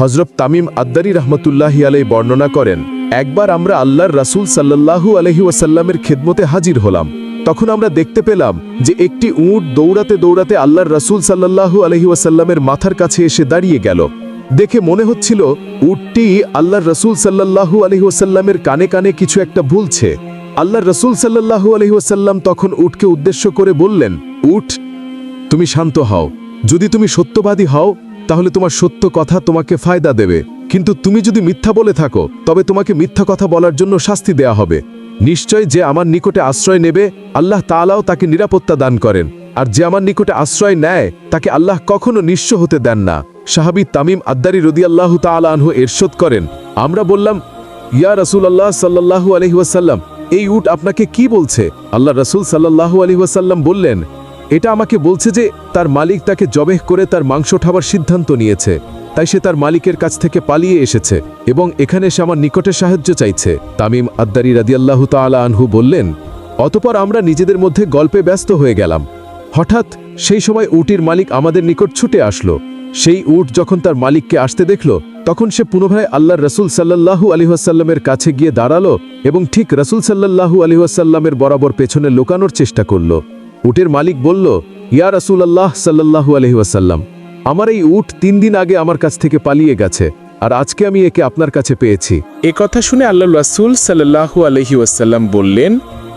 হজরত তামিম আদ্দারি রহমতুল্লাহি আলাই বর্ণনা করেন, একবার আমরা আল্লাহর রাসূল সাল্লাল্লাহু আলহি ওয়াসাল্লামের খেদমতে হাজির হলাম। তখন আমরা দেখতে পেলাম যে একটি উট দৌড়াতে দৌড়াতে আল্লাহর রাসূল সাল্লাল্লাহু আলহি ওয়াসাল্লামের মাথার কাছে এসে দাঁড়িয়ে গেল। দেখে মনে হচ্ছিল, উটটি আল্লাহর রসুল সাল্লাল্লাহু আলহি ওয়াসাল্লামের কানে কানে কিছু একটা ভুলছে আল্লাহর রসুল সাল্লাল্লাহু আলহি ওয়াসাল্লাম তখন উটকে উদ্দেশ্য করে বললেন উট তুমি শান্ত হও। যদি তুমি সত্যবাদী হও তাহলে তোমার সত্য কথা তোমাকে ফায়দা দেবে। কিন্তু তুমি যদি মিথ্যা বলে থাকো, তবে তোমাকে মিথ্যা কথা বলার জন্য শাস্তি দেয়া হবে। নিশ্চয় যে আমার নিকটে আশ্রয় নেবে, আল্লাহ তাআলাও তাকে নিরাপত্তা দান করেন। আর যে আমার নিকটে আশ্রয় নেয়, তাকে আল্লাহ কখনো নিঃস্ব হতে দেন না। সাহাবি তামিম আদ্দারি রদিয়াল্লাহু তাআলা আনহু এরশোদ করেন, আমরা বললাম, ইয়া রসুল আল্লাহ সাল্লাল্লাহু আলহি ওয়াসাল্লাম, এই উট আপনাকে কি বলছে? আল্লাহ রসুল সাল্লাল্লাহু আলহি ওয়াসাল্লাম বললেন এটা আমাকে বলছে যে তার মালিক তাকে জবেহ করে তার মাংস ঠাবার সিদ্ধান্ত নিয়েছে। তাই সে তার মালিকের কাছ থেকে পালিয়ে এসেছে এবং এখানে সে আমার নিকটে সাহায্য চাইছে। তামিম আদ্দারি রাদিয়াল্লাহু তাআলা আনহু বললেন, অতপর আমরা নিজেদের মধ্যে গল্পে ব্যস্ত হয়ে গেলাম। হঠাৎ সেই সময় উটির মালিক আমাদের নিকট ছুটে আসলো। সেই উট যখন তার মালিককে আসতে দেখল, তখন সে পুনরায় আল্লাহর রসুল সাল্লাল্লাহু আলিহাসাল্লামের কাছে গিয়ে দাঁড়াল এবং ঠিক রসুল সাল্লাল্লাহু আলিহাসাল্লামের বরাবর পেছনে লুকানোর চেষ্টা করল। উটের মালিক বলল, ইয়া রসুল আল্লাহ সাল্লাল্লাহু আলহিহাসাল্লাম আমার এই উট তিন দিন আগে আমার কাছ থেকে পালিয়ে গেছে, আর আজকে আমি একে আপনার কাছে পেয়েছি। এ কথা শুনে আল্লাহ রাসূল সাল্লাল্লাহু আলহি ওয়াসাল্লাম বললেন,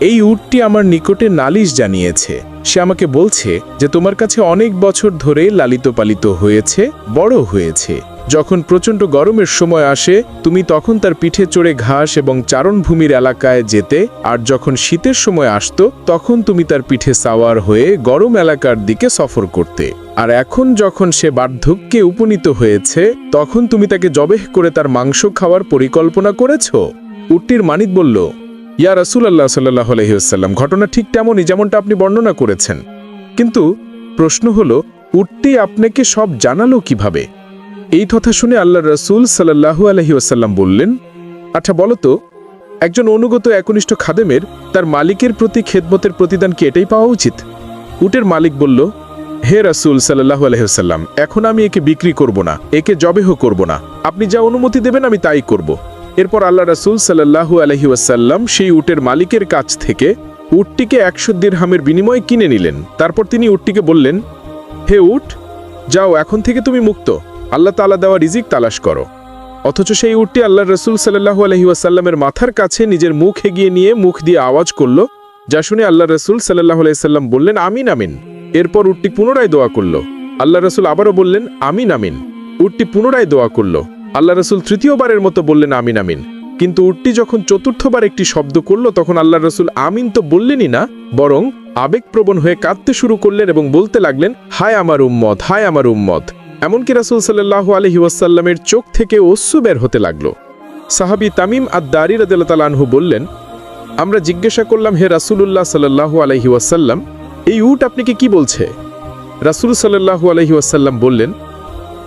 এই উটটি আমার নিকটে নালিশ জানিয়েছে। সে আমাকে বলছে যে, তোমার কাছে অনেক বছর ধরে লালিত পালিত হয়েছে, বড় হয়েছে। যখন প্রচণ্ড গরমের সময় আসে, তুমি তখন তার পিঠে চড়ে ঘাস এবং চারণভূমির এলাকায় যেতে, আর যখন শীতের সময় আসত, তখন তুমি তার পিঠে সাওয়ার হয়ে গরম এলাকার দিকে সফর করতে। আর এখন যখন সে বার্ধক্যে উপনীত হয়েছে, তখন তুমি তাকে জবেহ করে তার মাংস খাওয়ার পরিকল্পনা করেছ? উটটির মানিক বলল, ইয়া রাসূলুল্লাহ সাল্লাল্লাহু আলাইহি ওয়াসাল্লাম, ঘটনা ঠিক তেমনই যেমনটা আপনি বর্ণনা করেছেন। কিন্তু প্রশ্ন হলো, উটটি আপনাকে সব জানালো কীভাবে? এই কথা শুনে আল্লাহ রসুল সাল্লাহু আলহি ওসাল্লাম বললেন আচ্ছা বলো তো, একজন অনুগত একনিষ্ঠ খাদেমের তার মালিকের প্রতি খেদমতের প্রতিদান কি এটাই পাওয়া উচিত? উটের মালিক বলল, হে রাসুল সাল্লাহু আলহিহাল্লাম এখন আমি একে বিক্রি করব না, একে জবেহ করব না। আপনি যা অনুমতি দেবেন আমি তাই করব। এরপর আল্লাহ রাসুল সাল্লাহু আলহি ওয়াসাল্লাম সেই উটের মালিকের কাছ থেকে উটটিকে একশো দিরহামের বিনিময়ে কিনে নিলেন। তারপর তিনি উটটিকে বললেন, হে উট, যাও, এখন থেকে তুমি মুক্ত। আল্লাহ তালা দেওয়া রিজিক তালাশ করো। অথচ সেই উটটি আল্লাহ রসুল সাল্লাহু আলহি ওয়াসাল্লামের মাথার কাছে নিজের মুখ এগিয়ে নিয়ে মুখ দিয়ে আওয়াজ করল, যা শুনে আল্লাহ রসুল সাল্লাহ আলাইসাল্লাম বললেন, আমিন আমিন। এরপর উটটি পুনরায় দোয়া করল। আল্লাহ রসুল আবারও বললেন, আমিন আমিন। উটটি পুনরায় দোয়া করল। আল্লাহ রসুল তৃতীয়বারের মতো বললেন, আমিন আমিন। কিন্তু উটটি যখন চতুর্থবার একটি শব্দ করল, তখন আল্লাহ রসুল আমিন তো বললেনই না, বরং আবেগপ্রবণ হয়ে কাঁদতে শুরু করলেন এবং বলতে লাগলেন, হায় আমার উম্মত, হায় আমার উম্মত। এমনকি রাসুল সাল্লাহ আলহি ওয়াসাল্লামের চোখ থেকে অশ্রু বের হতে লাগল। সাহাবি তামিম আদারি রদালতালানহু বললেন, আমরা জিজ্ঞাসা করলাম, হে রাসুলুল্লাহ সাল্লাহু আলহি ওয়াসাল্লাম, এই উট আপনাকে কি বলছে? রাসুল সাল্লাহু আলহি ওয়াসাল্লাম বললেন,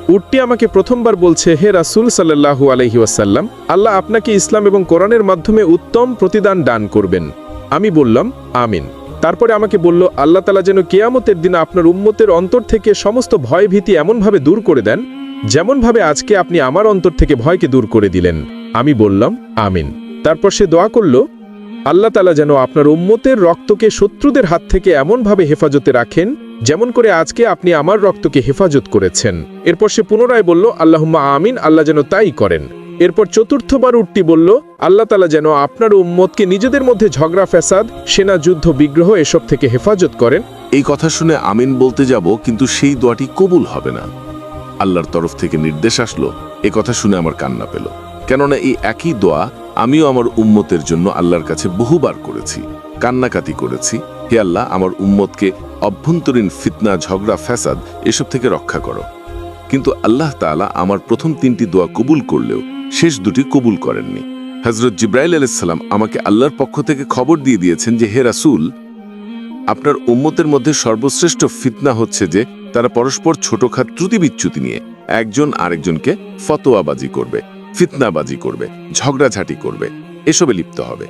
উটটি আমাকে প্রথমবার বলছে, হে রাসুল সাল্লাহু আলহি ওয়াসাল্লাম, আল্লাহ আপনাকে ইসলাম এবং কোরআনের মাধ্যমে উত্তম প্রতিদান দান করবেন। আমি বললাম, আমিন। তারপরে আমাকে বলল, আল্লাহ তালা যেন কেয়ামতের দিন আপনার উম্মতের অন্তর থেকে সমস্ত ভয় ভীতি এমনভাবে দূর করে দেন, যেমনভাবে আজকে আপনি আমার অন্তর থেকে ভয়কে দূর করে দিলেন। আমি বললাম, আমিন। তারপর সে দোয়া করল, আল্লাহ তালা যেন আপনার উম্মতের রক্তকে শত্রুদের হাত থেকে এমনভাবে হেফাজতে রাখেন, যেমন করে আজকে আপনি আমার রক্তকে হেফাজত করেছেন। এরপর সে পুনরায় বলল, আল্লাহুম্মা আমিন, আল্লাহ যেন তাই করেন। এরপর চতুর্থবার উটটি বলল, আল্লাহ তালা যেন আপনার উম্মতকে নিজেদের মধ্যে ঝগড়া, ফ্যাসাদ, সেনা, যুদ্ধ, বিগ্রহ এসব থেকে হেফাজত করেন। এই কথা শুনে আমিন বলতে যাব, কিন্তু সেই দোয়াটি কবুল হবে না। আল্লাহর তরফ থেকে নির্দেশ আসলো, এ কথা শুনে আমার কান্না পেল। কেননা এই একই দোয়া আমিও আমার উম্মতের জন্য আল্লাহর কাছে বহুবার করেছি কান্নাকাতি করেছি। হে আল্লাহ, আমার উম্মতকে অভ্যন্তরীণ ফিতনা, ঝগড়া, ফ্যাসাদ এসব থেকে রক্ষা করো। কিন্তু আল্লাহ তাআলা আমার প্রথম তিনটি দোয়া কবুল করলেও শেষ দুটি কবুল করেননি। হজরত জিব্রাইল আলাইসাল্লাম আমাকে আল্লাহর পক্ষ থেকে খবর দিয়ে দিয়েছেন যে, হে রাসূল, আপনার উম্মতের মধ্যে সর্বশ্রেষ্ঠ ফিতনা হচ্ছে যে, তারা পরস্পর ছোটখাট ত্রুটি বিচ্যুতি নিয়ে একজন আরেকজনকে ফতোয়াবাজি করবে, ফিতনাবাজি করবে, ঝগড়াঝাটি করবে, এসবে লিপ্ত হবে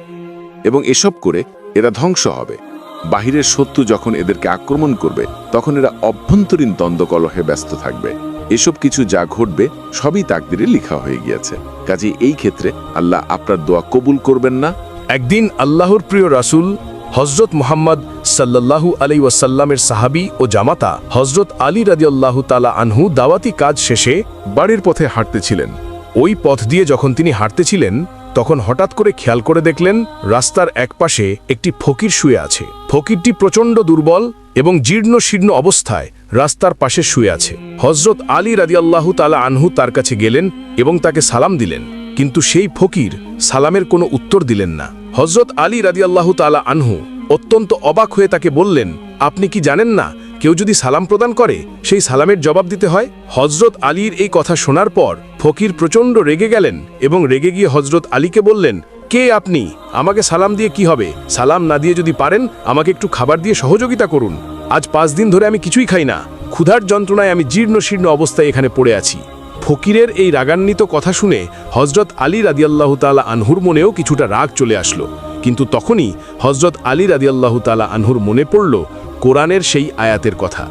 এবং এসব করে এরা ধ্বংস হবে। বাহিরের শত্রু যখন এদেরকে আক্রমণ করবে, তখন এরা অভ্যন্তরীণ দ্বন্দ্বকলহে ব্যস্ত থাকবে। এসব কিছু যা ঘটবে সবই তাকদিরে লিখা হয়ে গিয়েছে। কাজে এই ক্ষেত্রে আল্লাহ আপনার দোয়া কবুল করবেন না। একদিন আল্লাহর প্রিয় রাসূল হজরত মোহাম্মদ সাল্লাল্লাহু আলাই ওয়াসাল্লামের সাহাবী ও জামাতা হজরত আলী রাদিয়াল্লাহু তালা আনহু দাওয়াতি কাজ শেষে বাড়ির পথে হাঁটতেছিলেন। ওই পথ দিয়ে যখন তিনি হাঁটতেছিলেন, তখন হঠাৎ করে খেয়াল করে দেখলেন রাস্তার একপাশে একটি ফকির শুয়ে আছে। ফকিরটি প্রচণ্ড দুর্বল এবং জীর্ণ শীর্ণ অবস্থায় রাস্তার পাশে শুয়ে আছে। হজরত আলী রাদিয়াল্লাহু তালা আনহু তার কাছে গেলেন এবং তাকে সালাম দিলেন। কিন্তু সেই ফকির সালামের কোনো উত্তর দিলেন না। হজরত আলী রাদিয়াল্লাহু তালা আনহু অত্যন্ত অবাক হয়ে তাকে বললেন, আপনি কি জানেন না, কেউ যদি সালাম প্রদান করে, সেই সালামের জবাব দিতে হয়? হজরত আলীর এই কথা শোনার পর ফকির প্রচণ্ড রেগে গেলেন এবং রেগে গিয়ে হজরত আলীকে বললেন, কে আপনি? আমাকে সালাম দিয়ে কি হবে? সালাম না দিয়ে যদি পারেন, আমাকে একটু খাবার দিয়ে সহযোগিতা করুন। আজ পাঁচ দিন ধরে আমি কিছুই খাই না। ক্ষুধার যন্ত্রণায় আমি জীর্ণ শীর্ণ অবস্থায় এখানে পড়ে আছি। ফকিরের এই রাগান্বিত কথা শুনে হজরত আলী রাদিয়াল্লাহু তালা আনহুর মনেও কিছুটা রাগ চলে আসলো। কিন্তু তখনই হজরত আলী রাদিয়াল্লাহু তালা আনহুর মনে পড়ল কোরআনের সেই আয়াতের কথা।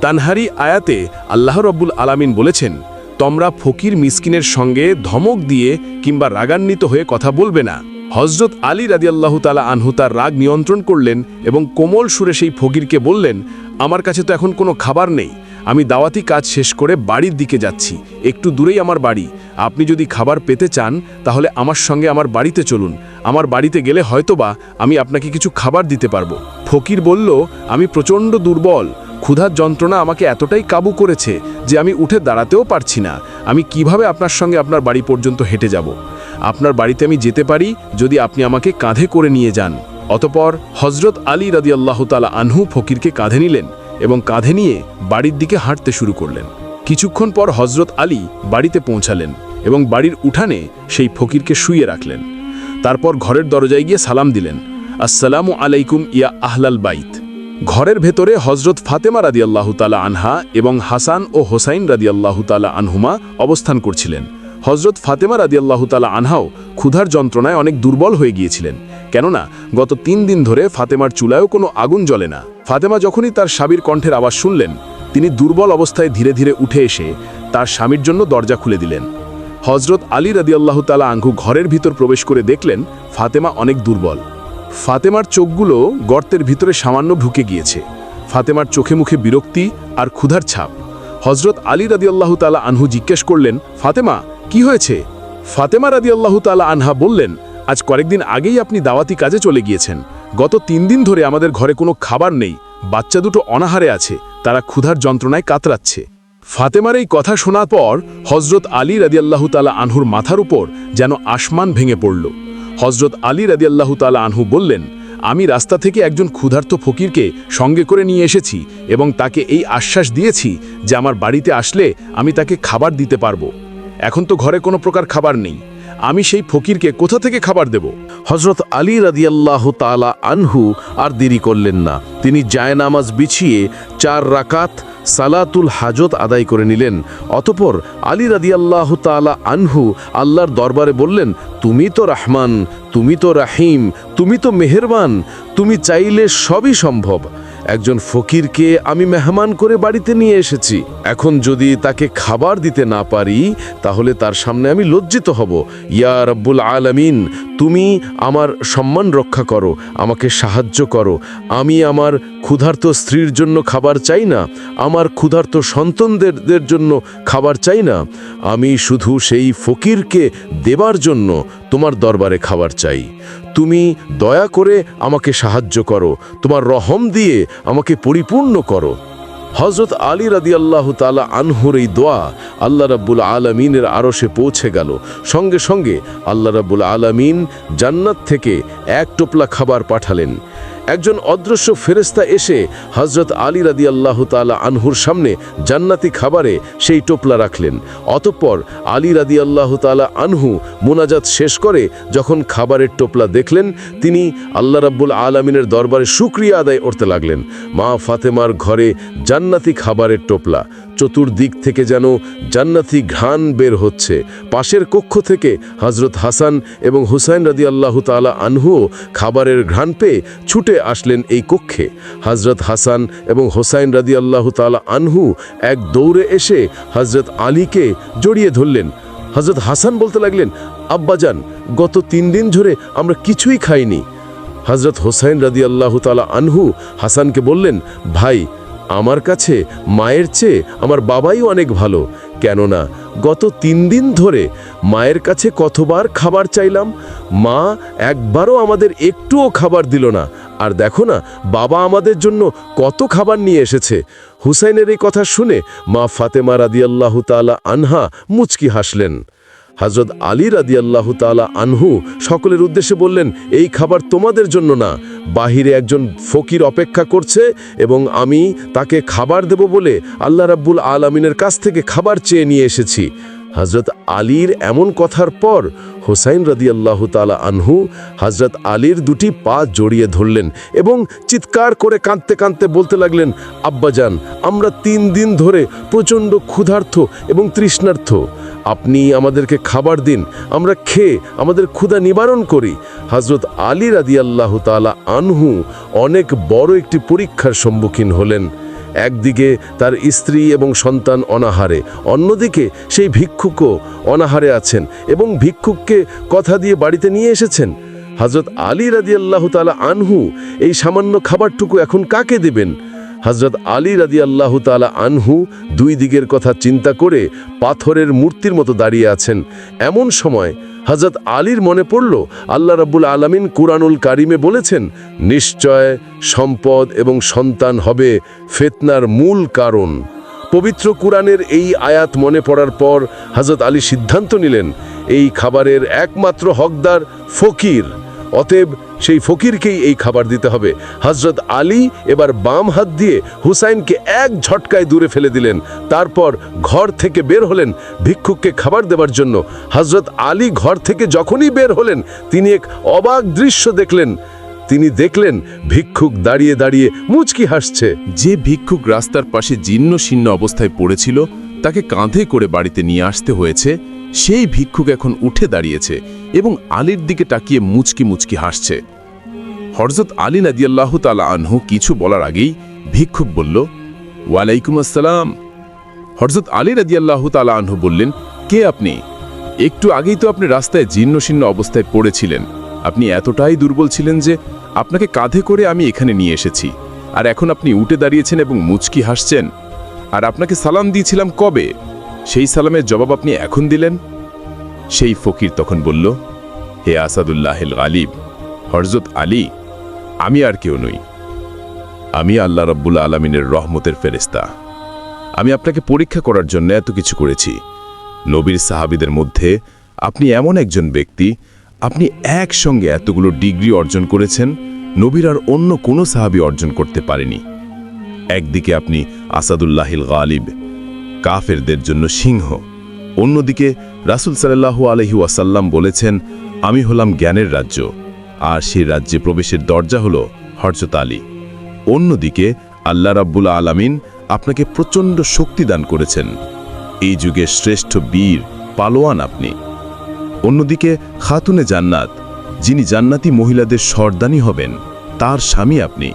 তানহারি আয়াতে আল্লাহ রব্বুল আলামিন বলেছেন, তোমরা ফকির মিসকিনের সঙ্গে ধমক দিয়ে কিংবা রাগান্বিত হয়ে কথা বলবে না। হজরত আলী রাদিয়াল্লাহু তালা আনহু তার রাগ নিয়ন্ত্রণ করলেন এবং কোমল সুরে সেই ফকিরকে বললেন, আমার কাছে তো এখন কোনো খাবার নেই। আমি দাওয়াতি কাজ শেষ করে বাড়ির দিকে যাচ্ছি। একটু দূরেই আমার বাড়ি। আপনি যদি খাবার পেতে চান, তাহলে আমার সঙ্গে আমার বাড়িতে চলুন। আমার বাড়িতে গেলে হয়তোবা আমি আপনাকে কিছু খাবার দিতে পারব। ফকির বলল, আমি প্রচণ্ড দুর্বল। ক্ষুধার যন্ত্রণা আমাকে এতটাই কাবু করেছে যে আমি উঠে দাঁড়াতেও পারছি না। আমি কীভাবে আপনার সঙ্গে আপনার বাড়ি পর্যন্ত হেঁটে যাব? আপনার বাড়িতে আমি যেতে পারি যদি আপনি আমাকে কাঁধে করে নিয়ে যান। অতপর হজরত আলী রাদিয়াল্লাহু তালা আনহু ফকিরকে কাঁধে নিলেন এবং কাঁধে নিয়ে বাড়ির দিকে হাঁটতে শুরু করলেন। কিছুক্ষণ পর হজরত আলী বাড়িতে পৌঁছালেন এবং বাড়ির উঠানে সেই ফকিরকে শুয়ে রাখলেন। তারপর ঘরের দরজায় গিয়ে সালাম দিলেন, আসসালামু আলাইকুম ইয়া আহলাল বাইত। ঘরের ভেতরে হজরত ফাতেমা রাদিয়াল্লাহু তালা আনহা এবং হাসান ও হোসাইন রাদিয়াল্লাহু তালা আনহুমা অবস্থান করছিলেন। হজরত ফাতেমা রাদিয়াল্লাহু তালা আনহাও ক্ষুধার যন্ত্রণায় অনেক দুর্বল হয়ে গিয়েছিলেন। কেননা, গত তিন দিন ধরে ফাতেমার চুলায়ও কোনো আগুন জ্বলে না। ফাতেমা যখনই তার স্বামীর কণ্ঠের আওয়াজ শুনলেন, তিনি দুর্বল অবস্থায় ধীরে ধীরে উঠে এসে তার স্বামীর জন্য দরজা খুলে দিলেন। হজরত আলী রাদিয়াল্লাহু তালা আঙ্ঘু ঘরের ভিতর প্রবেশ করে দেখলেন, ফাতেমা অনেক দুর্বল। ফাতেমার চোখগুলো গর্তের ভিতরে সামান্য ঢুকে গিয়েছে। ফাতেমার চোখে মুখে বিরক্তি আর ক্ষুধার ছাপ। হজরত আলী রাদিয়াল্লাহু তালা আনহু জিজ্ঞেস করলেন, ফাতেমা কি হয়েছে? ফাতেমা রাদিয়াল্লাহু তালা আনহা বললেন, আজ কয়েকদিন আগেই আপনি দাওয়াতি কাজে চলে গিয়েছেন। গত তিন দিন ধরে আমাদের ঘরে কোনো খাবার নেই। বাচ্চা দুটো অনাহারে আছে। তারা ক্ষুধার যন্ত্রণায় কাতরাচ্ছে। ফাতেমার এই কথা শোনার পর হজরত আলী রাদিয়াল্লাহু তালা আনহুর মাথার উপর যেন আসমান ভেঙে পড়ল। হজরত আলী রাদিয়াল্লাহু তালা আনহু বললেন, আমি রাস্তা থেকে একজন ক্ষুধার্ত ফকিরকে সঙ্গে করে নিয়ে এসেছি এবং তাকে এই আশ্বাস দিয়েছি যে আমার বাড়িতে আসলে আমি তাকে খাবার দিতে পারব। এখন তো ঘরে কোনো প্রকার খাবার নেই। আমি সেই ফকিরকে কোথা থেকে খাবার দেব? হজরত আলী রাদিয়াল্লাহ তালা আনহু আর দেরি করলেন না। তিনি জায়নামাজ বিছিয়ে চার রাকাত সালাতুল হাজত আদায় করে নিলেন। অতপর আলী রাদিয়াল্লাহ তালা আনহু আল্লাহর দরবারে বললেন, তুমি তো রাহমান, তুমি তো রাহিম, তুমি তো মেহেরবান, তুমি চাইলে সবই সম্ভব। একজন ফকিরকে আমি মেহমান করে বাড়িতে নিয়ে এসেছি। এখন যদি তাকে খাবার দিতে না পারি, তাহলে তার সামনে আমি লজ্জিত হব। ইয়া রব্বুল আলামিন, তুমি আমার সম্মান রক্ষা করো, আমাকে সাহায্য করো। আমি আমার ক্ষুধার্ত স্ত্রীর জন্য খাবার চাই না, আমার ক্ষুধার্ত সন্তানদের জন্য খাবার চাই না। আমি শুধু সেই ফকিরকে দেবার জন্য তোমার দরবারে খাবার চাই। তুমি দয়া করে আমাকে সাহায্য করো। তোমার রহম দিয়ে আমাকে পরিপূর্ণ করো। হজরত আলী রাদি আল্লাহ তালা আনহুর এই দোয়া আল্লাহ রাব্বুল আলমিনের আরশে পৌঁছে গেল। সঙ্গে সঙ্গে আল্লাহ রাব্বুল আলমিন জান্নাত থেকে এক টোপলা খাবার পাঠালেন। একজন অদৃশ্য ফেরেস্তা এসে হজরত আলী রাদি আল্লাহ তালা আনহুর সামনে জান্নাতি খাবারে সেই টোপলা রাখলেন। অতঃপর আলী রাদি আল্লাহ তালা আনহু মোনাজাত শেষ করে যখন খাবারের টোপলা দেখলেন, তিনি আল্লাহ রাব্বুল আলমিনের দরবারে সুক্রিয়া আদায় করতে লাগলেন। মা ফাতেমার ঘরে জান্নাতি খাবারের টোপলা। চতুর্দিক থেকে যেন জান্নাতি ঘ্রাণ বের হচ্ছে। পাশের কক্ষ থেকে হজরত হাসান এবং হুসাইন রাদি আল্লাহ তালা আনহুও খাবারের ঘ্রাণ পেয়ে ছুটে আসলেন এই কক্ষে। হজরত হাসান এবং হোসাইন রাদি আল্লাহ তালা আনহু এক দৌড়ে এসে হজরত আলীকে জড়িয়ে ধরলেন। হজরত হাসান বলতে লাগলেন আব্বাজান গত তিন দিন ধরে আমরা কিছুই খাইনি। হজরত হোসাইন রাদি আল্লাহ তালা আনহু হাসানকে বললেন, ভাই আমার কাছে, মায়ের চেয়ে আমার বাবাই অনেক ভালো। কেননা, গত তিন দিন ধরে মায়ের কাছে কতবার খাবার চাইলাম, মা একবারও আমাদের একটুও খাবার দিল না। আর দেখো না, বাবা আমাদের জন্য কত খাবার নিয়ে এসেছে। হুসাইনের এই কথা শুনে মা ফাতেমা রাদিয়াল্লাহ তালা আনহা মুচকি হাসলেন। হজরত আলী রাদিয়াল্লাহু তাআলা আনহু সকলের উদ্দেশ্যে বললেন, এই খাবার তোমাদের জন্য না। বাহিরে একজন ফকির অপেক্ষা করছে এবং আমি তাকে খাবার দেব বলে আল্লাহ রাব্বুল আলমিনের কাছ থেকে খাবার চেয়ে নিয়ে এসেছি। হজরত আলীর এমন কথার পর হোসাইন রাদিয়াল্লাহু তাআলা আনহু হজরত আলীর দুটি পা জড়িয়ে ধরলেন এবং চিৎকার করে কাঁদতে কাঁদতে বলতে লাগলেন, আব্বাজান, আমরা তিন দিন ধরে প্রচণ্ড ক্ষুধার্থ এবং তৃষ্ণার্থ। আপনি আমাদেরকে খাবার দিন, আমরা খেয়ে আমাদের ক্ষুধা নিবারণ করি। হজরত আলী রাদিয়াল্লাহ তালা আনহু অনেক বড় একটি পরীক্ষার সম্মুখীন হলেন। একদিকে তার স্ত্রী এবং সন্তান অনাহারে, অন্যদিকে সেই ভিক্ষুকও অনাহারে আছেন এবং ভিক্ষুককে কথা দিয়ে বাড়িতে নিয়ে এসেছেন। হজরত আলী রাদিয়াল্লাহ তালা আনহু এই সামান্য খাবারটুকু এখন কাকে দেবেন? হজরত আলী রাদি আল্লাহ তালা আনহু দুই দিকের কথা চিন্তা করে পাথরের মূর্তির মতো দাঁড়িয়ে আছেন। এমন সময় হজরত আলীর মনে পড়ল, আল্লাহ রাব্বুল আলমিন কুরআনুল কারিমে বলেছেন, নিশ্চয় সম্পদ এবং সন্তান হবে ফেতনার মূল কারণ। পবিত্র কুরআনের এই আয়াত মনে পড়ার পর হজরত আলী সিদ্ধান্ত নিলেন, এই খাবারের একমাত্র হকদার ফকির। অতএব সেই ফকিরকেই এই খাবার দিতে হবে। হজরত আলী এবার বাম হাত দিয়ে হুসাইনকে এক ঝটকায় দূরে ফেলে দিলেন। তারপর ঘর থেকে বের হলেন ভিক্ষুককে খাবার দেবার জন্য। হজরত আলী ঘর থেকে যখনই বের হলেন, তিনি এক অবাক দৃশ্য দেখলেন। তিনি দেখলেন ভিক্ষুক দাঁড়িয়ে দাঁড়িয়ে মুচকি হাসছে। যে ভিক্ষুক রাস্তার পাশে জীর্ণ শীর্ণ অবস্থায় পড়েছিল, তাকে কাঁধে করে বাড়িতে নিয়ে আসতে হয়েছে। সেই ভিক্ষুক এখন উঠে দাঁড়িয়েছে এবং আলীর দিকে তাকিয়ে মুচকি মুচকি হাসছে। হরজত আলী নাদিয়াল্লাহ তালা আনহু কিছু বলার আগেই ভিক্ষুক বলল, ওয়ালাইকুম আসসালাম। হরজত আলী রাদিয়াল্লাহ তালা আনহু বললেন, কে আপনি? একটু আগেই তো আপনি রাস্তায় জীর্ণশীর্ণ অবস্থায় পড়েছিলেন। আপনি এতটাই দুর্বল ছিলেন যে আপনাকে কাঁধে করে আমি এখানে নিয়ে এসেছি। আর এখন আপনি উঠে দাঁড়িয়েছেন এবং মুচকি হাসছেন। আর আপনাকে সালাম দিয়েছিলাম কবে? সেই সালামের জবাব আপনি এখন দিলেন? সেই ফকির তখন বলল, হে আসাদুল্লাহেল গালিব হরজত আলী, আমি আর কেউ নই। আমি আল্লাহ রব্বুল আলমিনের রহমতের ফেরেস্তা আমি আপনাকে পরীক্ষা করার জন্য এত কিছু করেছি। নবীর সাহাবিদের মধ্যে আপনি এমন একজন ব্যক্তি, আপনি একসঙ্গে এতগুলো ডিগ্রি অর্জন করেছেন, নবীর আর অন্য কোনো সাহাবি অর্জন করতে পারেনি। একদিকে আপনি আসাদুল্লাহিল গালিব কাফেরদের জন্য সিংহ। অন্যদিকে রাসুল সাল্লাহু আলহি ওয়াসাল্লাম বলেছেন, আমি হলাম জ্ঞানের রাজ্য, আর সেই রাজ্যে প্রবেশের দরজা হল হরজত আলী। অন্যদিকে আল্লাহ রাব্বুল আলামিন আপনাকে প্রচণ্ড শক্তি দান করেছেন। এই যুগের শ্রেষ্ঠ বীর, পালোয়ান আপনি। অন্যদিকে খাতুনে জান্নাত, যিনি জান্নাতি মহিলাদের সর্দানি হবেন, তার স্বামী আপনি।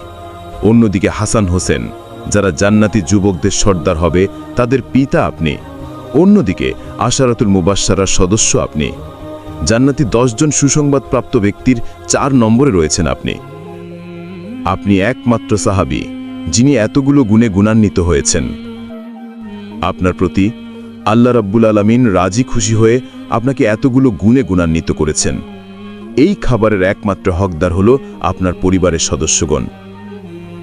অন্যদিকে হাসান হোসেন যারা জান্নাতি যুবকদের সর্দার হবে, তাদের পিতা আপনি। অন্যদিকে, আশারাতুল মুবাসারার সদস্য আপনি। জান্নাতি দশজন সুসংবাদপ্রাপ্ত ব্যক্তির চার নম্বরে রয়েছেন আপনি। আপনি একমাত্র সাহাবি, যিনি এতগুলো গুণে গুণান্বিত হয়েছেন। আপনার প্রতি আল্লাহ রাব্বুল আলমিন রাজি খুশি হয়ে আপনাকে এতগুলো গুণে গুণান্বিত করেছেন। এই খাবারের একমাত্র হকদার হল আপনার পরিবারের সদস্যগণ।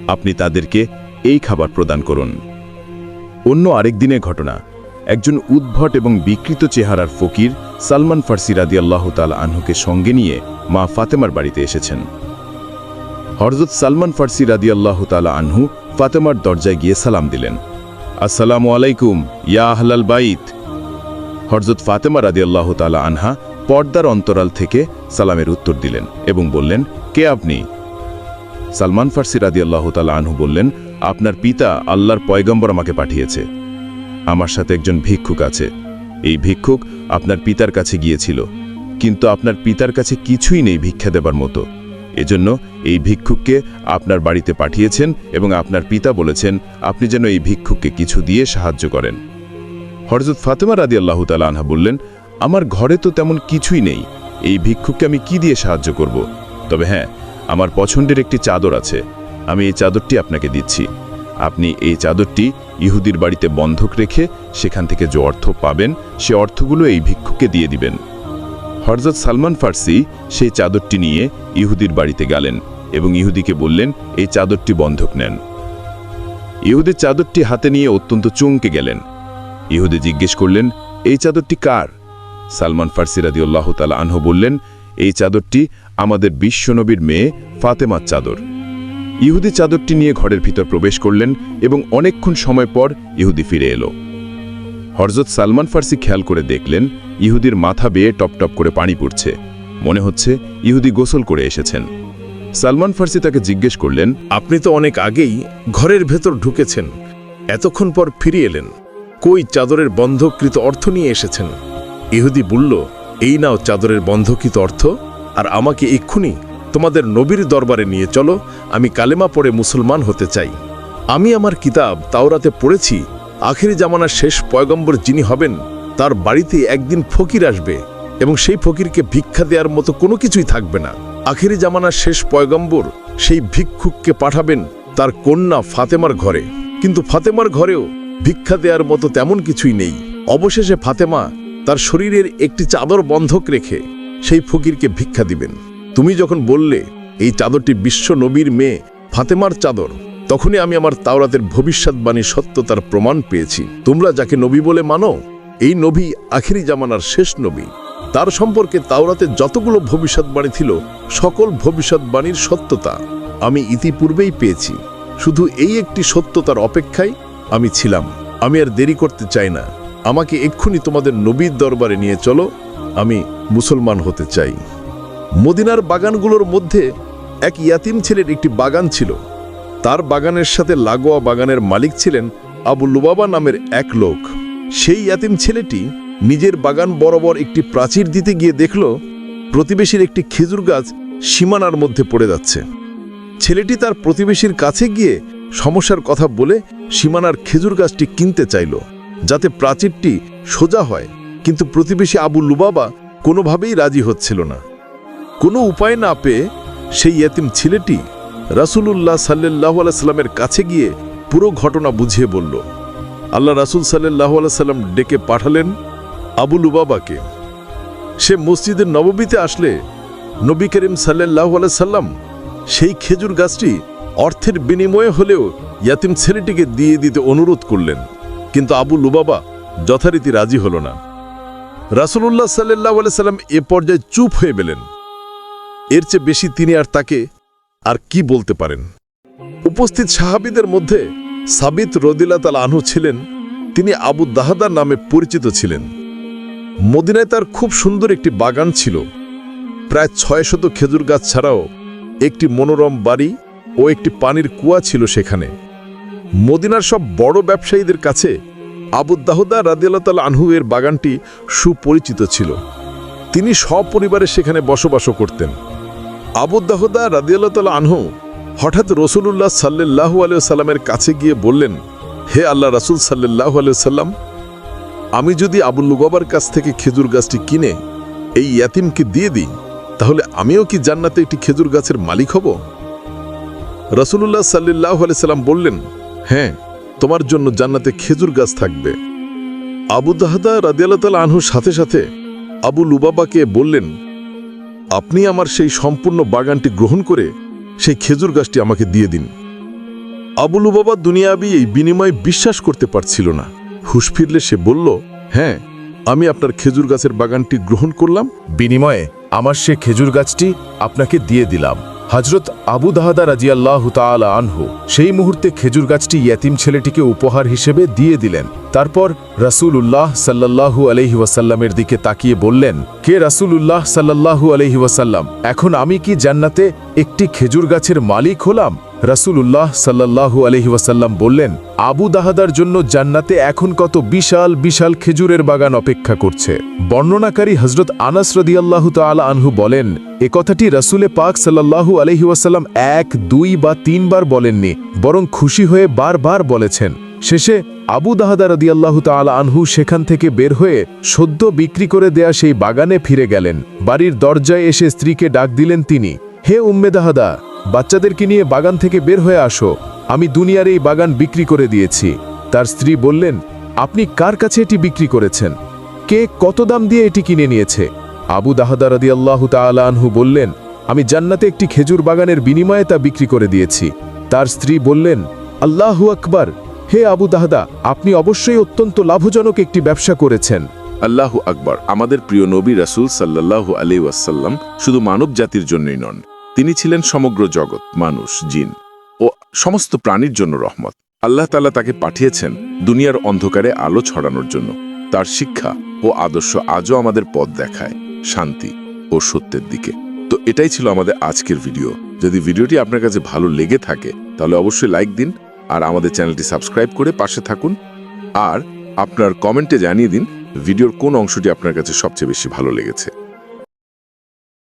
আপনি তাদেরকে এই খাবার প্রদান করুন। অন্য আরেক দিনের ঘটনা, একজন উদ্ভট এবং বিকৃত চেহারার ফকির সালমান ফার্সি রাদি আল্লাহ তাল আনহুকে সঙ্গে নিয়ে মা ফাতেমার বাড়িতে এসেছেন। হরজত সালমান ফার্সি রাদি আল্লাহ তালা আনহু ফাতেমার দরজায় গিয়ে সালাম দিলেন। আসসালামু আলাইকুম, ইয়া আহলাল বাইত। হরজত ফাতেমা রাদি আল্লাহ তালা আনহা পর্দার অন্তরাল থেকে সালামের উত্তর দিলেন এবং বললেন, কে আপনি? সালমান ফার্সি রাদি আল্লাহ আনহু বললেন, আপনার পিতা আল্লাহর পয়গম্বর আমাকে পাঠিয়েছে। আমার সাথে একজন ভিক্ষুক আছে। এই ভিক্ষুক আপনার পিতার কাছে গিয়েছিল। কিন্তু আপনার পিতার কাছে কিছুই নেই ভিক্ষা দেবার মতো। এজন্য এই ভিক্ষুককে আপনার বাড়িতে পাঠিয়েছেন এবং আপনার পিতা বলেছেন, আপনি যেন এই ভিক্ষুককে কিছু দিয়ে সাহায্য করেন। হরজত ফাতেমা রাদি আল্লাহ আনহা বললেন, আমার ঘরে তো তেমন কিছুই নেই। এই ভিক্ষুককে আমি কি দিয়ে সাহায্য করব? তবে হ্যাঁ আমার পছন্দের একটি চাদর আছে। আমি এই চাদরটি আপনাকে দিচ্ছি। আপনি এই চাদরটি ইহুদির বাড়িতে বন্ধক রেখে সেখান থেকে যে অর্থ পাবেন, সে অর্থগুলো এই ভিক্ষুকে দিয়ে দিবেন। হরজত সালমান ফার্সি সেই চাদরটি নিয়ে ইহুদির বাড়িতে গেলেন এবং ইহুদিকে বললেন, এই চাদরটি বন্ধক নেন। ইহুদি চাদরটি হাতে নিয়ে অত্যন্ত চমকে গেলেন। ইহুদি জিজ্ঞেস করলেন, এই চাদরটি কার? সালমান ফার্সি রাদিউল্লাহ তালা আনহু বললেন, এই চাদরটি আমাদের বিশ্বনবীর মেয়ে ফাতেমার চাদর। ইহুদি চাদরটি নিয়ে ঘরের ভিতর প্রবেশ করলেন এবং অনেকক্ষণ সময় পর ইহুদি ফিরে এলো। হরজত সালমান ফার্সি খেয়াল করে দেখলেন ইহুদির মাথা বেয়ে টপ টপ করে পানি পড়ছে। মনে হচ্ছে ইহুদি গোসল করে এসেছেন। সালমান ফার্সি তাকে জিজ্ঞেস করলেন, আপনি তো অনেক আগেই ঘরের ভেতর ঢুকেছেন। এতক্ষণ পর ফিরে এলেন। কই চাদরের বন্ধকৃত অর্থ নিয়ে এসেছেন? ইহুদি বলল, এই নাও চাদরের বন্ধকৃত অর্থ। আর আমাকে এক্ষুনি তোমাদের নবীর দরবারে নিয়ে চলো, আমি কালেমা পড়ে মুসলমান হতে চাই। আমি আমার কিতাব তাওরাতে পড়েছি, আখেরি জামানার শেষ পয়গম্বর যিনি হবেন, তার বাড়িতে একদিন ফকির আসবে এবং সেই ফকিরকে ভিক্ষা দেওয়ার মতো কোনো কিছুই থাকবে না। আখেরি জামানার শেষ পয়গম্বর সেই ভিক্ষুককে পাঠাবেন তার কন্যা ফাতেমার ঘরে। কিন্তু ফাতেমার ঘরেও ভিক্ষা দেওয়ার মতো তেমন কিছুই নেই। অবশেষে ফাতেমা তার শরীরের একটি চাদর বন্ধক রেখে সেই ফকিরকে ভিক্ষা দিবেন। তুমি যখন বললে, এই চাদরটি বিশ্ব নবীর মেয়ে, ফাতেমার চাদর, তখনই আমি আমার তাওরাতের ভবিষ্যৎবাণী সত্যতার প্রমাণ পেয়েছি। তোমরা যাকে নবী বলে মানো, এই নবী আখেরি জামানার শেষ নবী। তার সম্পর্কে তাওরাতে যতগুলো ভবিষ্যৎবাণী ছিল, সকল ভবিষ্যৎবাণীর সত্যতা আমি ইতিপূর্বেই পেয়েছি। শুধু এই একটি সত্যতার অপেক্ষায় আমি ছিলাম। আমি আর দেরি করতে চাই না। আমাকে এক্ষুনি তোমাদের নবীর দরবারে নিয়ে চলো। আমি মুসলমান হতে চাই। মদিনার বাগানগুলোর মধ্যে এক ইয়াতিম ছেলের একটি বাগান ছিল। তার বাগানের সাথে লাগোয়া বাগানের মালিক ছিলেন আবু লুবাবা নামের এক লোক। সেই ইয়াতিম ছেলেটি নিজের বাগান বরাবর একটি প্রাচীর দিতে গিয়ে দেখল, প্রতিবেশীর একটি খেজুর গাছ সীমানার মধ্যে পড়ে যাচ্ছে। ছেলেটি তার প্রতিবেশীর কাছে গিয়ে সমস্যার কথা বলে সীমানার খেজুর গাছটি কিনতে চাইল, যাতে প্রাচীরটি সোজা হয়। কিন্তু প্রতিবেশী আবু লুবাবা কোনোভাবেই রাজি হচ্ছিল না। কোনো উপায় না পেয়ে সেই এতিম ছেলেটি রাসূলুল্লাহ সাল্লাহ সাল্লামের কাছে গিয়ে পুরো ঘটনা বুঝিয়ে বলল, আল্লাহ রাসূল সাল্লাহ সাল্লাম ডেকে পাঠালেন আবু লুবাবাকে। সে মসজিদের নববীতে আসলে নবী করিম সাল্লাহ সাল্লাম সেই খেজুর গাছটি অর্থের বিনিময়ে হলেও ইয়াতিম ছেলেটিকে দিয়ে দিতে অনুরোধ করলেন। কিন্তু আবু লুবাবা যথারীতি রাজি হল না। রাসূলুল্লাহ সাল্লাহ সাল্লাম এ পর্যায়ে চুপ হয়ে গেলেন। এর চেয়ে বেশি তিনি আর তাকে আর কি বলতে পারেন? উপস্থিত সাহাবিদের মধ্যে সাবিত রদিলাতাল আনহু ছিলেন, তিনি আবু দাহাদার নামে পরিচিত ছিলেন। মদিনায় তার খুব সুন্দর একটি বাগান ছিল। প্রায় ছয় শত খেজুর গাছ ছাড়াও একটি মনোরম বাড়ি ও একটি পানির কুয়া ছিল সেখানে। মদিনার সব বড় ব্যবসায়ীদের কাছে আবু দাহুদা রাদিয়াল্লাহ আনহু এর বাগানটি সুপরিচিত ছিল। তিনি সপরিবারে সেখানে বসবাস করতেন। আবুদ্দাহদা রাদিয়াল্লাহ আনহু হঠাৎ রসুলুল্লাহ সাল্লাহ সাল্লামের কাছে গিয়ে বললেন, হে আল্লাহ রাসুল সাল্লাহ সাল্লাম আমি যদি আবুল আবুল্লুবাবার কাছ থেকে খেজুর গাছটি কিনে এই ইয়াতিমকে দিয়ে দিই, তাহলে আমিও কি জান্নাতে একটি খেজুর গাছের মালিক হব? রসুলুল্লাহ সাল্লাহ সাল্লাম বললেন হ্যাঁ তোমার জন্য জান্নাতে খেজুর গাছ থাকবে। আবু দাহদা রাদিয়াল্লাহ আনহুর সাথে সাথে আবু লুবাবাকে বললেন, আপনি আমার সেই সম্পূর্ণ বাগানটি গ্রহণ করে সেই খেজুর গাছটি আমাকে দিয়ে দিন। আবুলু বাবা দুনিয়াবি এই বিনিময় বিশ্বাস করতে পারছিল না। হুশ ফিরলে সে বলল হ্যাঁ আমি আপনার খেজুর গাছের বাগানটি গ্রহণ করলাম। বিনিময়ে আমার সে খেজুর গাছটি আপনাকে দিয়ে দিলাম। হজরত আবু দাহাদা রাজিয়াল্লাহ তালা আনহু সেই মুহূর্তে খেজুর গাছটি ইয়াতিম ছেলেটিকে উপহার হিসেবে দিয়ে দিলেন। তারপর রাসুল উল্লাহ সাল্লাহু আলহি ওয়াসাল্লামের দিকে তাকিয়ে বললেন, কে রাসুল উল্লাহ সাল্লাহু আলহি ওয়াসাল্লাম? এখন আমি কি জান্নাতে একটি খেজুর গাছের মালিক হলাম? রাসূলুল্লাহ সাল্লাল্লাহু আলহি ওয়াসাল্লাম বললেন, আবু দাহাদার জন্য জান্নাতে এখন কত বিশাল বিশাল খেজুরের বাগান অপেক্ষা করছে। বর্ণনাকারী হজরত আনাস রদিয়াল্লাহু তাআলা আনহু বলেন, এ কথাটি রাসূলে পাক সাল্লাল্লাহু আলহিওয়াসাল্লাম এক, দুই বা তিনবার বলেননি, বরং খুশি হয়ে বারবার বলেছেন। শেষে আবু দাহাদা রদিয়াল্লাহু তাআলা আনহু সেখান থেকে বের হয়ে সদ্য বিক্রি করে দেয়া সেই বাগানে ফিরে গেলেন। বাড়ির দরজায় এসে স্ত্রীকে ডাক দিলেন তিনি। হে উম্মে দাহাদা, বাচ্চাদেরকে নিয়ে বাগান থেকে বের হয়ে আসো। আমি দুনিয়ার এই বাগান বিক্রি করে দিয়েছি। তার স্ত্রী বললেন, আপনি কার কাছে এটি বিক্রি করেছেন? কে কত দাম দিয়ে এটি কিনে নিয়েছে? আবু দাহাদা রদিয়াল্লাহু তাআলা আনহু বললেন, আমি জান্নাতে একটি খেজুর বাগানের বিনিময়ে তা বিক্রি করে দিয়েছি। তার স্ত্রী বললেন, আল্লাহু আকবার! হে আবু দাহদা, আপনি অবশ্যই অত্যন্ত লাভজনক একটি ব্যবসা করেছেন। আল্লাহু আকবর! আমাদের প্রিয় নবী রাসুল সাল্লাল্লাহু আলাইহি ওয়াসাল্লাম শুধু মানব জাতির জন্যই নন তিনি ছিলেন সমগ্র জগৎ, মানুষ, জিন ও সমস্ত প্রাণীর জন্য রহমত। আল্লাহ তাআলা তাকে পাঠিয়েছেন দুনিয়ার অন্ধকারে আলো ছড়ানোর জন্য। তার শিক্ষা ও আদর্শ আজও আমাদের পথ দেখায়, শান্তি ও সত্যের দিকে। তো এটাই ছিল আমাদের আজকের ভিডিও। যদি ভিডিওটি আপনার কাছে ভালো লেগে থাকে, তাহলে অবশ্যই লাইক দিন আর আমাদের চ্যানেলটি সাবস্ক্রাইব করে পাশে থাকুন। আর আপনার কমেন্টে জানিয়ে দিন ভিডিওর কোন অংশটি আপনার কাছে সবচেয়ে বেশি ভালো লেগেছে।